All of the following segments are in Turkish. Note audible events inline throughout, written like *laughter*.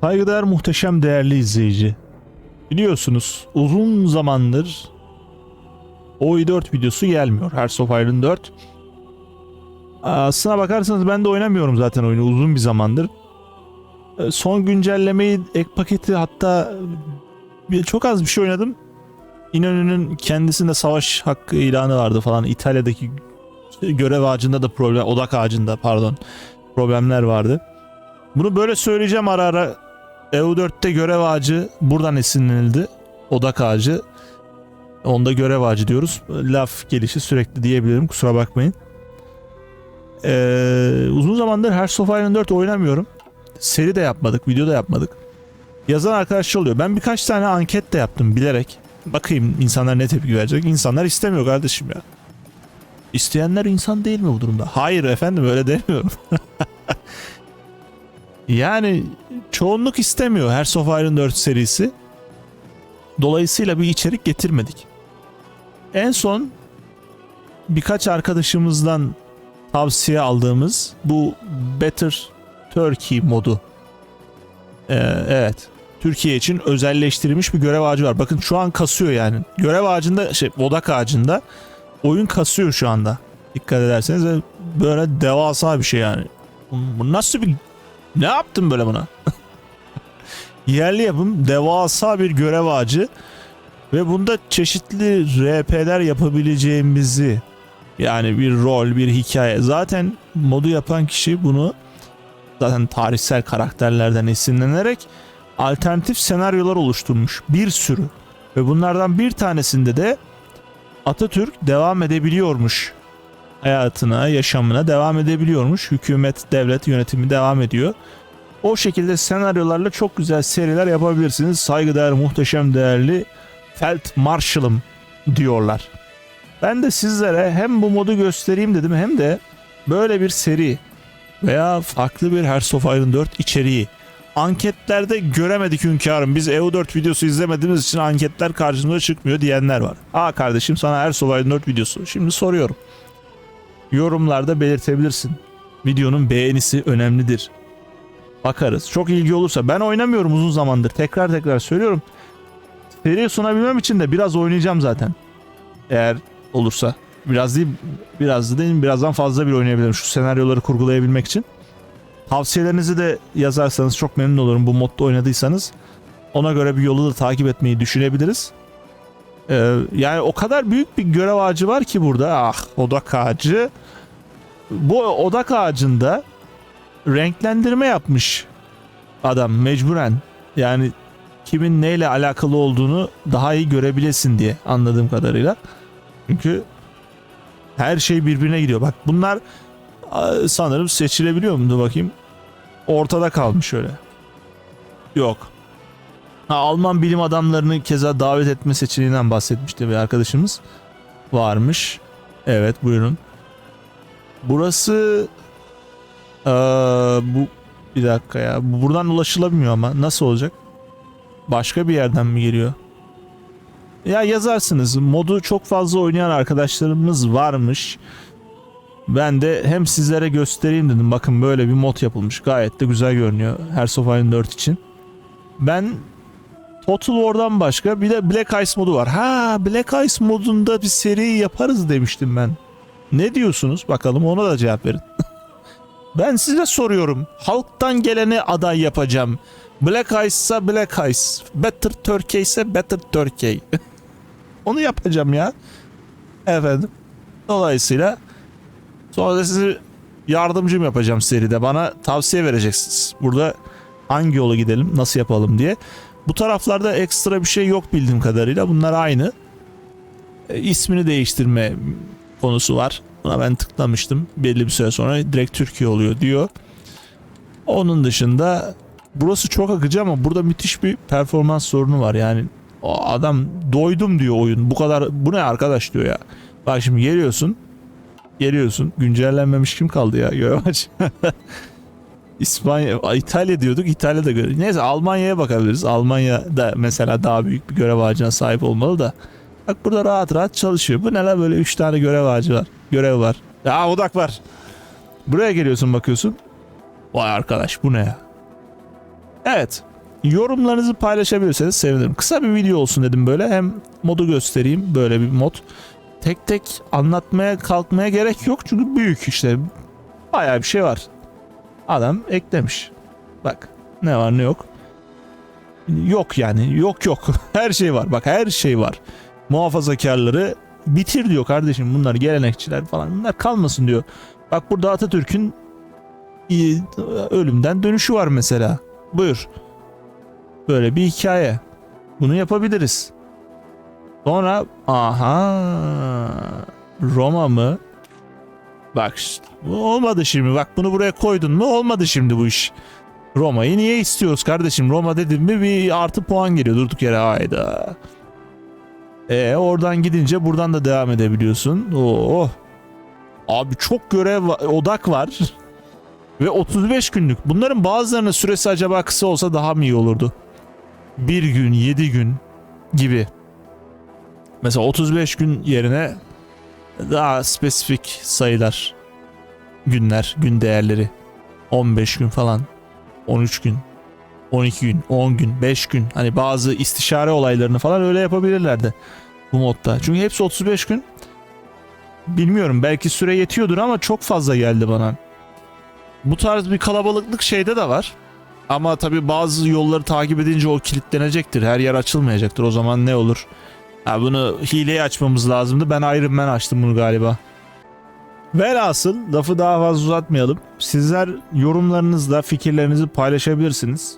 Saygıdeğer muhteşem değerli izleyici. Biliyorsunuz uzun zamandır OI4 videosu gelmiyor. Hearts of Iron 4. Aslına bakarsanız ben de oynamıyorum zaten oyunu uzun bir zamandır. Ee, Son güncellemeyi ek paketi hatta çok az bir şey oynadım. İnönü'nün kendisinde savaş hakkı ilanı vardı falan. İtalya'daki görev ağacında da problem, odak ağacında pardon problemler vardı. Bunu böyle söyleyeceğim ara ara. EU4'te görev ağacı buradan esinlenildi. Odak ağacı. Onda görev ağacı diyoruz. Laf gelişi sürekli diyebilirim kusura bakmayın. Ee, uzun zamandır Hearts of Iron 4 oynamıyorum. Seri de yapmadık, video da yapmadık. Yazan arkadaşlar oluyor. Ben birkaç tane anket de yaptım bilerek. Bakayım insanlar ne tepki verecek. İnsanlar istemiyor kardeşim ya. İsteyenler insan değil mi bu durumda? Hayır efendim öyle demiyorum. *laughs* yani çoğunluk istemiyor Hearts of Iron 4 serisi. Dolayısıyla bir içerik getirmedik. En son birkaç arkadaşımızdan tavsiye aldığımız bu Better Turkey modu. Ee, evet. Türkiye için özelleştirilmiş bir görev ağacı var. Bakın şu an kasıyor yani. Görev ağacında şey odak ağacında oyun kasıyor şu anda. Dikkat ederseniz böyle devasa bir şey yani. Bu nasıl bir ne yaptın böyle buna? *laughs* Yerli yapım devasa bir görev ağacı ve bunda çeşitli RP'ler yapabileceğimizi yani bir rol, bir hikaye. Zaten modu yapan kişi bunu zaten tarihsel karakterlerden esinlenerek alternatif senaryolar oluşturmuş. Bir sürü. Ve bunlardan bir tanesinde de Atatürk devam edebiliyormuş. Hayatına, yaşamına devam edebiliyormuş. Hükümet, devlet yönetimi devam ediyor. O şekilde senaryolarla çok güzel seriler yapabilirsiniz. Saygıdeğer, muhteşem değerli Felt Marshall'ım diyorlar. Ben de sizlere hem bu modu göstereyim dedim hem de böyle bir seri veya farklı bir Hearts of Iron 4 içeriği anketlerde göremedik hünkârım. Biz EU4 videosu izlemediğimiz için anketler karşımıza çıkmıyor diyenler var. Aa kardeşim sana Hearts of Iron 4 videosu. Şimdi soruyorum. Yorumlarda belirtebilirsin. Videonun beğenisi önemlidir. Bakarız. Çok ilgi olursa. Ben oynamıyorum uzun zamandır. Tekrar tekrar söylüyorum. Seri sunabilmem için de biraz oynayacağım zaten. Eğer olursa. Biraz değil, biraz değil, birazdan fazla bir oynayabilirim şu senaryoları kurgulayabilmek için. Tavsiyelerinizi de yazarsanız çok memnun olurum bu modda oynadıysanız. Ona göre bir yolu da takip etmeyi düşünebiliriz. Ee, yani o kadar büyük bir görev ağacı var ki burada. Ah odak ağacı. Bu odak ağacında renklendirme yapmış adam mecburen. Yani kimin neyle alakalı olduğunu daha iyi görebilesin diye anladığım kadarıyla. Çünkü her şey birbirine gidiyor. Bak bunlar sanırım seçilebiliyor mu? Dur bakayım. Ortada kalmış öyle. Yok. Ha, Alman bilim adamlarını keza davet etme seçeneğinden bahsetmişti bir arkadaşımız. Varmış. Evet buyurun. Burası Aa, bu bir dakika ya. Bu Buradan ulaşılamıyor ama nasıl olacak? Başka bir yerden mi geliyor? Ya yazarsınız. Modu çok fazla oynayan arkadaşlarımız varmış. Ben de hem sizlere göstereyim dedim. Bakın böyle bir mod yapılmış. Gayet de güzel görünüyor. Hearts of Iron 4 için. Ben Total War'dan başka bir de Black Ice modu var. Ha Black Ice modunda bir seri yaparız demiştim ben. Ne diyorsunuz? Bakalım ona da cevap verin. *laughs* ben size soruyorum. Halktan geleni aday yapacağım. Black Ice ise Black Ice. Better Turkey ise Better Turkey. *laughs* Onu yapacağım ya. Efendim. Dolayısıyla sonra da sizi yardımcım yapacağım seride. Bana tavsiye vereceksiniz. Burada hangi yola gidelim, nasıl yapalım diye. Bu taraflarda ekstra bir şey yok bildiğim kadarıyla. Bunlar aynı. E, ismini değiştirme konusu var. Buna ben tıklamıştım. Belli bir süre sonra direkt Türkiye oluyor diyor. Onun dışında burası çok akıcı ama burada müthiş bir performans sorunu var. Yani o adam doydum diyor oyun. Bu kadar bu ne arkadaş diyor ya. Bak şimdi geliyorsun. Geliyorsun. Güncellenmemiş kim kaldı ya? Görevaç. *laughs* İspanya, İtalya diyorduk. İtalya'da göre. Neyse Almanya'ya bakabiliriz. Almanya da mesela daha büyük bir görev ağacına sahip olmalı da. Bak burada rahat rahat çalışıyor. Bu ne lan böyle 3 tane görev ağacı var. Görev var. Ya odak var. Buraya geliyorsun bakıyorsun. Vay arkadaş bu ne ya? Evet. Yorumlarınızı paylaşabilirseniz sevinirim. Kısa bir video olsun dedim böyle. Hem modu göstereyim böyle bir mod. Tek tek anlatmaya kalkmaya gerek yok çünkü büyük işte. Bayağı bir şey var. Adam eklemiş. Bak ne var ne yok. Yok yani yok yok. *laughs* Her şey var bak her şey var. Muhafazakarları bitir diyor kardeşim bunlar gelenekçiler falan bunlar kalmasın diyor. Bak burada Atatürk'ün ölümden dönüşü var mesela. Buyur. Böyle bir hikaye. Bunu yapabiliriz. Sonra aha Roma mı? Bak olmadı şimdi. Bak bunu buraya koydun mu? Olmadı şimdi bu iş. Roma'yı niye istiyoruz kardeşim? Roma dedim mi bir artı puan geliyor durduk yere hayda. E oradan gidince buradan da devam edebiliyorsun. Oo. Abi çok görev odak var. Ve 35 günlük. Bunların bazılarının süresi acaba kısa olsa daha mı iyi olurdu? Bir gün, 7 gün gibi. Mesela 35 gün yerine daha spesifik sayılar. Günler, gün değerleri. 15 gün falan. 13 gün. 12 gün, 10 gün, 5 gün. Hani bazı istişare olaylarını falan öyle yapabilirlerdi bu modda. Çünkü hepsi 35 gün. Bilmiyorum belki süre yetiyordur ama çok fazla geldi bana. Bu tarz bir kalabalıklık şeyde de var. Ama tabi bazı yolları takip edince o kilitlenecektir. Her yer açılmayacaktır. O zaman ne olur? Ha bunu hileyi açmamız lazımdı. Ben Iron Man açtım bunu galiba. Velhasıl lafı daha fazla uzatmayalım. Sizler yorumlarınızla fikirlerinizi paylaşabilirsiniz.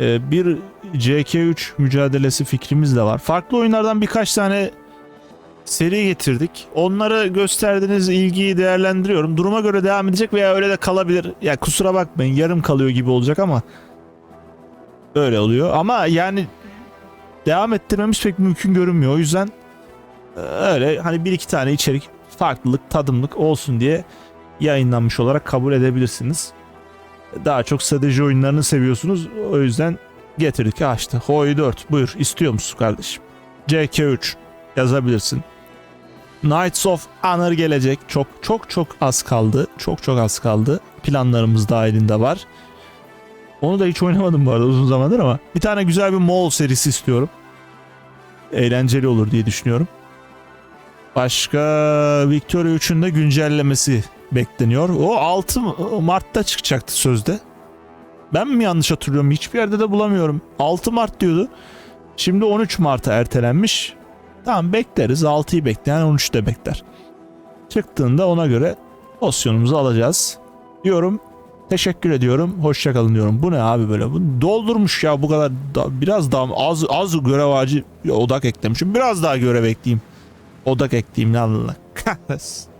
Ee, bir CK3 mücadelesi fikrimiz de var. Farklı oyunlardan birkaç tane seri getirdik. Onları gösterdiğiniz ilgiyi değerlendiriyorum. Duruma göre devam edecek veya öyle de kalabilir. Ya kusura bakmayın yarım kalıyor gibi olacak ama öyle oluyor. Ama yani devam ettirmemiz pek mümkün görünmüyor. O yüzden e, öyle hani bir iki tane içerik farklılık, tadımlık olsun diye yayınlanmış olarak kabul edebilirsiniz. Daha çok strateji oyunlarını seviyorsunuz. O yüzden getirdik açtı. Hoi 4 buyur istiyor musun kardeşim? CK3 yazabilirsin. Knights of Honor gelecek. Çok çok çok az kaldı. Çok çok az kaldı. Planlarımız dahilinde var. Onu da hiç oynamadım bu arada uzun zamandır ama bir tane güzel bir Mall serisi istiyorum. Eğlenceli olur diye düşünüyorum. Başka Victoria 3'ün de güncellemesi bekleniyor. O 6 Mart'ta çıkacaktı sözde. Ben mi yanlış hatırlıyorum? Hiçbir yerde de bulamıyorum. 6 Mart diyordu. Şimdi 13 Mart'a ertelenmiş. Tamam bekleriz. 6'yı bekleyen 13 de bekler. Çıktığında ona göre pozisyonumuzu alacağız. Diyorum. Teşekkür ediyorum. Hoşça kalın diyorum. Bu ne abi böyle? Bu doldurmuş ya bu kadar da, biraz daha az az görev ağacı odak eklemişim. Biraz daha görev ekleyeyim. Odak ekleyeyim lan Allah *laughs* kahretsin.